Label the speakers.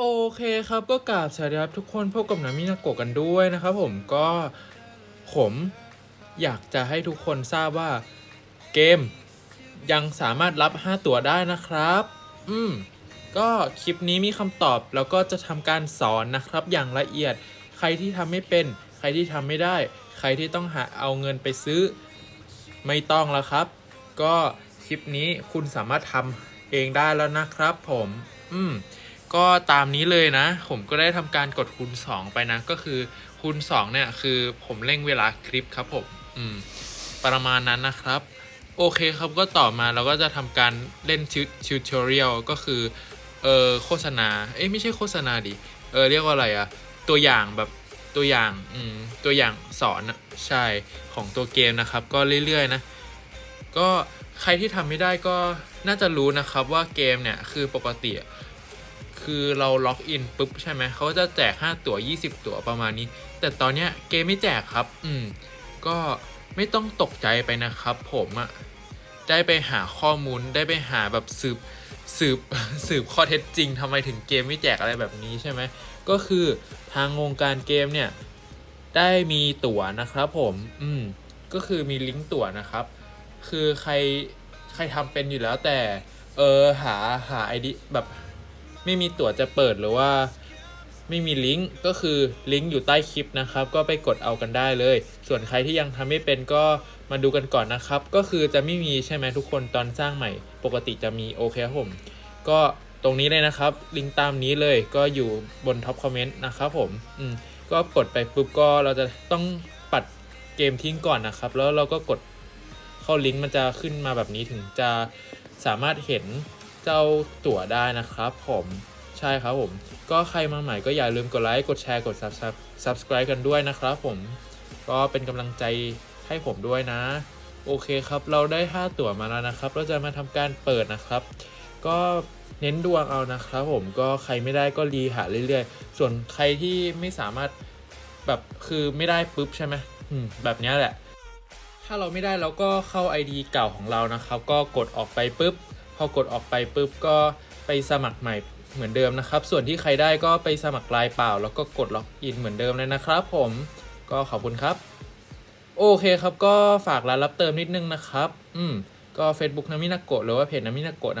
Speaker 1: โอเคครับก็กราบสวัสดีครับทุกคนพบกับนามินาโกะกันด้วยนะครับผมก็ผมอยากจะให้ทุกคนทราบว่าเกมยังสามารถรับ 5 ตั๋วได้นะครับ อืมก็คลิปนี้มีคำตอบแล้วก็จะทำการสอนนะครับ อย่างละเอียดใครที่ทำไม่เป็น ใครที่ทำไม่ได้ ใครที่ต้องหาเอาเงินไปซื้อ ไม่ต้องแล้วครับ ก็คลิปนี้คุณสามารถทำเองได้แล้วนะครับ ผม อืม ก็ตามนี้เลยนะ ผมก็ได้ทำการกดคูณ 2 ไปนะ ก็คือคูณ 2 เนี่ย คือผมเร่งเวลาคลิปครับผมอืมประมาณนั้นนะครับ โอเคครับก็ต่อมาเราก็จะทำการเล่นทิวทอเรียลก็คือเออโฆษณา เอ้ยไม่ใช่โฆษณาดิเออเรียกว่าอะไรอะตัวอย่างแบบตัวอย่างอืมตัวอย่างสอนอะใช่ของตัวเกมนะครับ ก็เรื่อยๆนะ ก็ใครที่ทำไม่ได้ก็น่าจะรู้นะครับว่าเกมเนี่ยคือปกติ คือเราล็อกอินปุ๊บใช่ไหมเขาจะแจก 5 ตั๋ว 20 ตั๋วประมาณนี้ แต่ตอนเนี้ยเกมไม่แจกครับ อืม ก็ไม่ต้องตกใจไปนะครับ ผมอะได้ไปหาข้อมูลได้ไปหาแบบสืบสืบสืบข้อเท็จจริงทำไมถึงเกมไม่แจกอะไรแบบนี้ใช่ไหมก็คือทางวงการเกมเนี่ย ได้มีตั๋วนะครับผม อืม ก็คือมีลิงก์ตั๋วนะครับ คือใครใครทำเป็นอยู่แล้วแต่ เออหาหาไอดีแบบ ไม่มีตั๋วจะเปิดหรือว่าไม่มีลิงก์ก็คือลิงก์อยู่ใต้คลิปนะครับ ก็ไปกดเอากันได้เลย ส่วนใครที่ยังทำไม่เป็นก็มาดูกันก่อนนะครับ ก็คือจะไม่มีใช่ไหมทุกคนตอนสร้างใหม่ ปกติจะมีโอเคครับผมก็ตรงนี้เลยนะครับ ลิงก์ตามนี้เลยก็อยู่บนท็อปคอมเมนต์นะครับผมอืมก็กดไปปุ๊บก็เราจะต้องปัดเกมทิ้งก่อนนะครับ แล้วเราก็กดเข้าลิงก์มันจะขึ้นมาแบบนี้ถึงจะสามารถเห็น เจ้าตั๋วได้นะครับผมใช่ครับผม ก็ใครมาใหม่ก็อย่าลืมกดไลค์กดแชร์กด subscribe กันด้วยนะครับผมก็เป็นกำลังใจให้ผมด้วยนะ โอเคครับ เราได้ 5 ตั๋วมาแล้วนะครับ เราจะมาทำการเปิดนะครับ ก็เน้นดวงเอานะครับผมก็ใครไม่ได้ก็รีหาเรื่อยๆ ส่วนใครที่ไม่สามารถแบบคือไม่ได้ปุ๊บใช่ไหมอืมแบบนี้แหละ ถ้าเราไม่ได้เราก็เข้า ID เก่าของเรานะครับ ก็กดออกไปปุ๊บ พอกดออกไปปุ๊บก็ไปสมัครใหม่เหมือนเดิมนะครับ ส่วนที่ใครได้ก็ไปสมัครลายเปล่า แล้วก็กดล็อกอินเหมือนเดิมเลยนะครับ ผมก็ขอบคุณครับ โอเคครับก็ฝากร้านรับเติมนิดนึงนะครับ อืมก็ Facebook นามินาโกะหรือว่าเพจนามินาโกะนะ